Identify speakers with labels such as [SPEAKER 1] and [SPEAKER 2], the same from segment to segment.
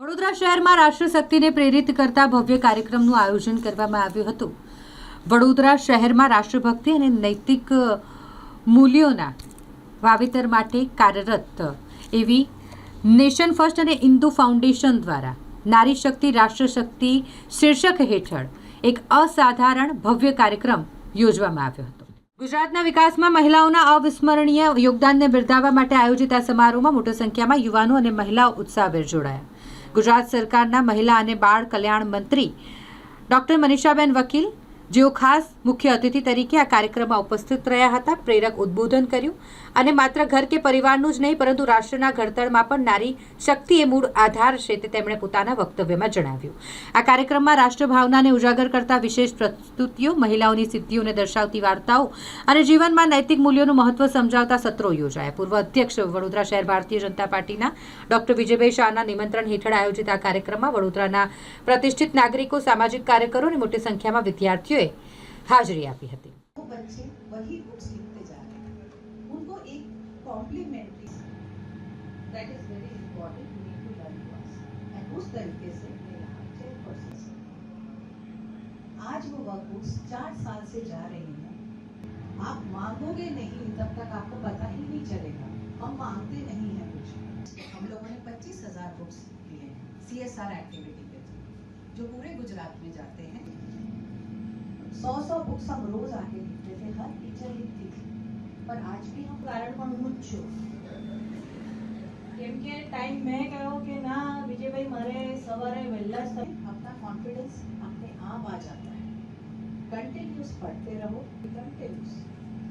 [SPEAKER 1] વડોદરા શહેરમાં રાષ્ટ્રશક્તિને પ્રેરિત કરતા ભવ્ય કાર્યક્રમનું આયોજન કરવામાં આવ્યું હતું. વડોદરા શહેરમાં રાષ્ટ્રભક્તિ અને નૈતિક મૂલ્યોના વાવેતર માટે કાર્યરત એવી નેશન ફર્સ્ટ અને ઇન્દુ ફાઉન્ડેશન દ્વારા નારી શક્તિ રાષ્ટ્રશક્તિ શીર્ષક હેઠળ એક અસાધારણ ભવ્ય કાર્યક્રમ યોજવામાં આવ્યો હતો. ગુજરાતના વિકાસમાં મહિલાઓના અવિસ્મરણીય યોગદાનને બિરદાવવા માટે આયોજિત આ સમારોહમાં મોટી સંખ્યામાં યુવાનો અને મહિલાઓ ઉત્સાહભેર જોડાયા. ગુજરાત સરકારના મહિલા અને બાળ કલ્યાણ મંત્રી ડોક્ટર મનીષાબેન વકીલ જેઓ ખાસ મુખ્ય અતિથિ તરીકે આ કાર્યક્રમમાં ઉપસ્થિત રહ્યા હતા. પ્રેરક ઉદ્બોધન કર્યું અને માત્ર ઘર કે પરિવારનું જ નહીં, પરંતુ રાષ્ટ્રના ઘડતરમાં પણ નારી શક્તિ એ મૂળ આધાર છે તે તેમણે પોતાના વક્તવ્યમાં જણાવ્યું. આ કાર્યક્રમમાં રાષ્ટ્રભાવનાને ઉજાગર કરતા વિશેષ પ્રસ્તુતિઓ, મહિલાઓની સિદ્ધિઓને દર્શાવતી વાર્તાઓ અને જીવનમાં નૈતિક મૂલ્યોનું મહત્વ સમજાવતા સત્રો યોજાયા. પૂર્વ અધ્યક્ષ વડોદરા શહેર ભારતીય જનતા પાર્ટીના ડોક્ટર વિજયભાઈ શાહના નિમંત્રણ હેઠળ આયોજિત આ કાર્યક્રમમાં વડોદરાના પ્રતિષ્ઠિત નાગરિકો, સામાજિક કાર્યકરો અને મોટી સંખ્યામાં વિદ્યાર્થીઓએ હાજરી આપી હતી
[SPEAKER 2] वो बच्चे वही बुक्स लिखते जा रहे हैं उनको एक complimentary that is very important we need to learn to us and उस तरीके से मैं यहाँ चेयरपर्सन आज वो वर्क बुक्स चार साल से जा रही हैं आप मांगोगे नहीं तब तक आपको पता ही नहीं चलेगा हम मांगते नहीं हैं कुछ हम लोगों ने पच्चीस हजार बुक्स लिए हैं सी एस आर एक्टिविटी के थ्रू जो पूरे गुजरात में जाते हैं सौ सौ बुक्स हम रोज आके लिखते थे हर टीचर लिखती थी पर आज भी हम
[SPEAKER 3] કારણ પણ હું જ છું કેમ કે ટાઈમ મેં કહ્યો કે ના વિજયભાઈ મારે સવારે વહેલા જ થાય
[SPEAKER 2] अपना कॉन्फिडेंस अपने आप आ जाता है कंटिन्यूस पढ़ते रहो कंटिन्यूस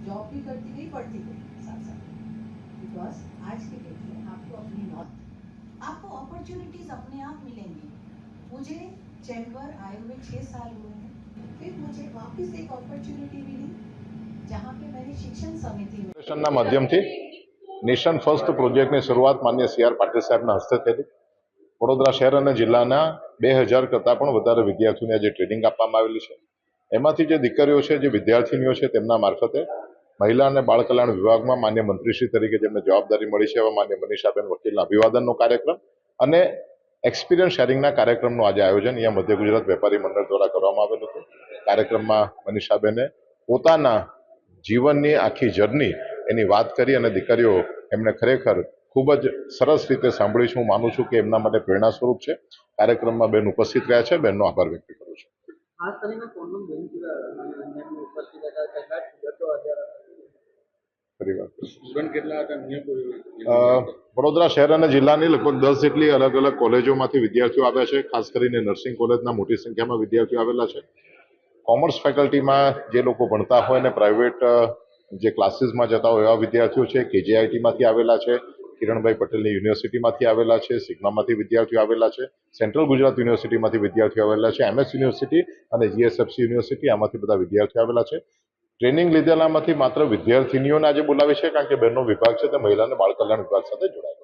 [SPEAKER 2] जॉब भी करती गई पढ़ती गई साथ साथ बिकॉज आज की डेट में आपको अपनी नॉट आपको अपॉर्चुनिटीज अपने आप मिलेंगी मुझे चैम्बर आए हुए छः साल हुए हैं फिर मुझे वापस एक अपॉर्चुनिटी मिली जहाँ पे मैंने शिक्षण समिति में
[SPEAKER 4] ફાઉન્ડેશનના માધ્યમથી નેશન ફર્સ્ટ પ્રોજેક્ટની શરૂઆત માન્ય સી આર પાટીલ સાહેબના હસ્તે થયેલી વડોદરા શહેર અને જિલ્લાના બે હજાર કરતાં પણ વધારે વિદ્યાર્થીઓને આજે ટ્રેનિંગ આપવામાં આવેલી છે એમાંથી જે દીકરીઓ છે જે વિદ્યાર્થીનીઓ છે તેમના મારફતે મહિલા અને બાળ કલ્યાણ વિભાગમાં માન્ય મંત્રીશ્રી તરીકે જેમને જવાબદારી મળી છે એવા માન્ય મનીષાબેન વકીલના અભિવાદનનો કાર્યક્રમ અને એક્સપિરિયન્સ શેરિંગના કાર્યક્રમનું આજે આયોજન અહીંયા મધ્ય ગુજરાત વેપારી મંડળ દ્વારા કરવામાં આવેલું હતું. કાર્યક્રમમાં મનીષાબેને પોતાના જીવનની આખી જર્ની એની વાત કરી અને દીકરીઓ એમણે ખરેખર ખૂબ જ સરસ રીતે સાંભળી છે. હું માનું છું કે એમના માટે પ્રેરણા સ્વરૂપ છે. કાર્યક્રમમાં બેન ઉપસ્થિત રહ્યા છે. બેનનો આભાર વ્યક્ત કરું છું
[SPEAKER 5] ખાસ કરીને કોણનું બેન નિયમની ઉપસ્થિત હતા કેટલા સ્ટુડન્ટો હાજર હતા
[SPEAKER 4] ફરી વાત વડોદરા શહેર અને જિલ્લાની લગભગ દસ જેટલી અલગ અલગ કોલેજોમાંથી વિદ્યાર્થીઓ આવ્યા છે. ખાસ કરીને નર્સિંગ કોલેજના મોટી સંખ્યામાં વિદ્યાર્થીઓ આવેલા છે. કોમર્સ ફેકલ્ટીમાં જે લોકો ભણતા હોય અને પ્રાઇવેટ જે ક્લાસીસમાં જતા હોય એવા વિદ્યાર્થીઓ છે. કેજીઆઈટીમાંથી આવેલા છે. કિરણભાઈ પટેલની યુનિવર્સિટીમાંથી આવેલા છે. સિગ્નામાંથી વિદ્યાર્થીઓ આવેલા છે. સેન્ટ્રલ ગુજરાત યુનિવર્સિટીમાંથી વિદ્યાર્થીઓ આવેલા છે. એમએસ યુનિવર્સિટી અને જીએસએફસી યુનિવર્સિટી આમાંથી બધા વિદ્યાર્થીઓ આવેલા છે. ટ્રેનિંગ લીધેલામાંથી માત્ર વિદ્યાર્થીનીઓને આજે બોલાવી છે, કારણ કે બહેનો વિભાગ છે તે મહિલા અને બાળ કલ્યાણ વિભાગ સાથે જોડાયેલો